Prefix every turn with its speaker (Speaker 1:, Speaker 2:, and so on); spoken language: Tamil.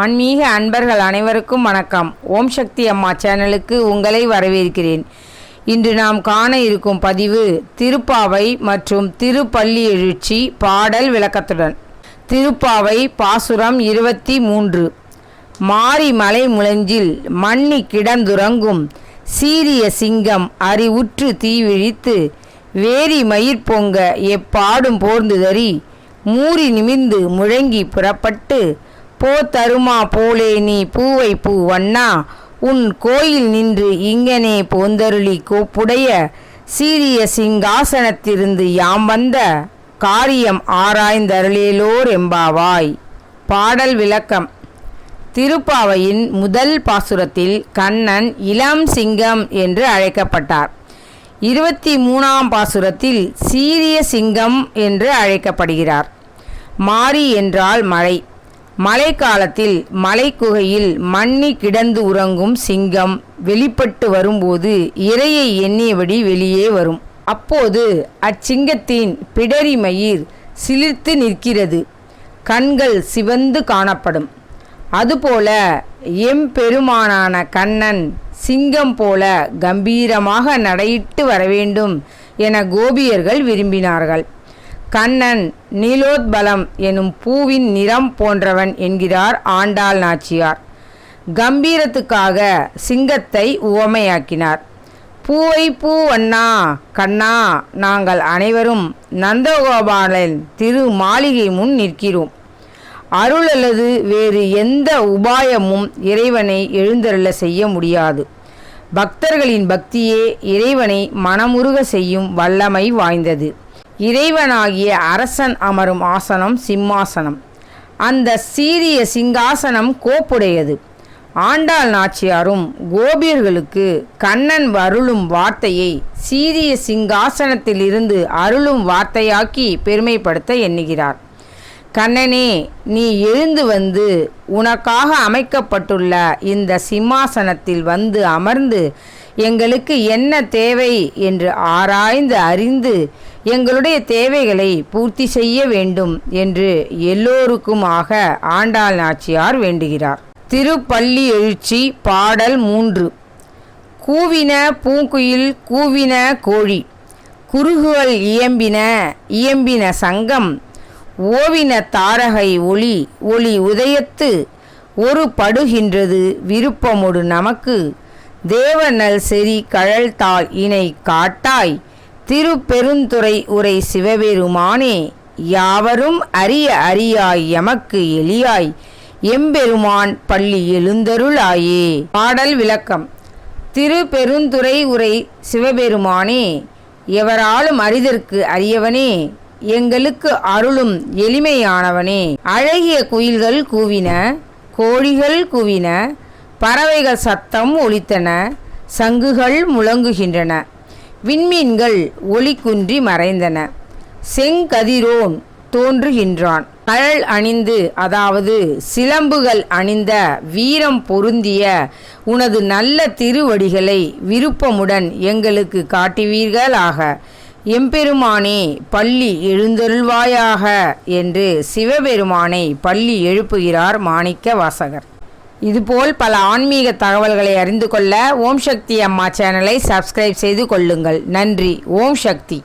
Speaker 1: ஆன்மீக அன்பர்கள் அனைவருக்கும் வணக்கம். ஓம் சக்தி அம்மா சேனலுக்கு உங்களை வரவேற்கிறேன். இன்று நாம் காண இருக்கும் பதிவு திருப்பாவை மற்றும் திருப்பள்ளி எழுச்சி பாடல் விளக்கத்துடன். திருப்பாவை பாசுரம் இருபத்தி மூன்று. மாரி மலை முழஞ்சில் மண்ணி கிடந்துறங்கும் சீரிய சிங்கம் அறிவுற்று தீவிழித்து வேரி மயிர் பொங்க எப்பாடும் போர்ந்துதறி மூறி நிமிர்ந்து முழங்கி புறப்பட்டு போ தருமா போலே நீ பூவை பூ வண்ணா. உன் கோயில் நின்று இங்கனே போந்தருளி கோப்புடைய. சீரிய சிங்காசனத்திருந்து யாம் வந்த. காரியம் ஆராய்ந்தருளேலோர் எம்பாவாய். பாடல் விளக்கம். திருப்பாவையின் முதல் பாசுரத்தில் கண்ணன் இளம் சிங்கம் என்று அழைக்கப்பட்டார். இருபத்தி மூணாம் பாசுரத்தில் சீரிய சிங்கம் என்று அழைக்கப்படுகிறார். மாரி என்றால் மழை. மழைக்காலத்தில் மலைக்குகையில் மண்ணி கிடந்து உறங்கும் சிங்கம் வெளிப்பட்டு வரும்போது இரையை எண்ணியபடி வெளியே வரும். அப்போது அச்சிங்கத்தின் பிடரி மயிர் சிலிர்த்து நிற்கிறது. கண்கள் சிவந்து காணப்படும். அதுபோல எம்பெருமானான கண்ணன் சிங்கம் போல கம்பீரமாக நடையிட்டு வரவேண்டும் என கோபியர்கள் விரும்பினார்கள். கண்ணன் நீலோத்பலம் எனும் பூவின் நிறம் போன்றவன் என்கிறார் ஆண்டாள் நாச்சியார். கம்பீரத்துக்காக சிங்கத்தை உவமையாக்கினார். பூவை பூ அண்ணா கண்ணா நாங்கள் அனைவரும் நந்தகோபாலன் திரு மாளிகை முன் நிற்கிறோம். அருள் அல்லது வேறு எந்த உபாயமும் இறைவனை எழுந்தருள செய்ய முடியாது. பக்தர்களின் பக்தியே இறைவனை மனமுருக செய்யும் வல்லமை வாய்ந்தது. இறைவனாகிய அரசன் அமரும் ஆசனம் சிம்மாசனம். அந்த சீரிய சிங்காசனம் கோப்புடையது. ஆண்டாள் நாச்சியாரும் கோபியர்களுக்கு கண்ணன் அருளும் வார்த்தையை சீரிய சிங்காசனத்திலிருந்து அருளும் வார்த்தையாக்கி பெருமைப்படுத்த எண்ணுகிறார். கண்ணனே நீ எழுந்து வந்து உனக்காக அமைக்கப்பட்டுள்ள இந்த சிம்மாசனத்தில் வந்து அமர்ந்து எங்களுக்கு என்ன தேவை என்று ஆராய்ந்து அறிந்து எங்களுடைய தேவைகளை பூர்த்தி செய்ய வேண்டும் என்று எல்லோருக்குமாக ஆண்டாள் நாச்சியார் வேண்டுகிறார். திருப்பள்ளி எழுச்சி பாடல் மூன்று. கூவின பூங்குயில் கூவின கோழி. குறுகுகள் இயம்பின இயம்பின சங்கம். ஓவின தாரகை ஒளி ஒளி உதயத்து. ஒரு படுகின்றது விருப்பமொடு நமக்கு. தேவநல் செறி கழல்தாள் இணை காட்டாய். திருப்பெருந்துறை உரை சிவபெருமானே யாவரும் அறிய அறியாய் எமக்கு எளியாய் எம்பெருமான் பள்ளி எழுந்தருளாயே. பாடல் விளக்கம். திருப்பெருந்துறை உரை சிவபெருமானே எவராலும் அரிதற்கு அரியவனே எங்களுக்கு அருளும் எளிமையானவனே. அழகிய குயில்கள் கூவின கோழிகள் கூவின பறவைகள் சத்தம் ஒலித்தன சங்குகள் முழங்குகின்றன. விண்மீன்கள் ஒளி குன்றி மறைந்தன. செங்கதிரோன் தோன்றுகின்றான். கழல் அணிந்து அதாவது சிலம்புகள் அணிந்த வீரம் பொருந்திய உனது நல்ல திருவடிகளை விருப்பமுடன் எங்களுக்கு காட்டுவீர்களாக. எம்பெருமானே பள்ளி எழுந்தருள்வாயாக என்று சிவபெருமானை பள்ளி எழுப்புகிறார் மாணிக்க வாசகர் இதுபோல் பல ஆன்மீக தகவல்களை அறிந்து கொள்ள ஓம் சக்தி அம்மா சேனலை சப்ஸ்கிரைப் செய்து கொள்ளுங்கள். நன்றி. ஓம் சக்தி.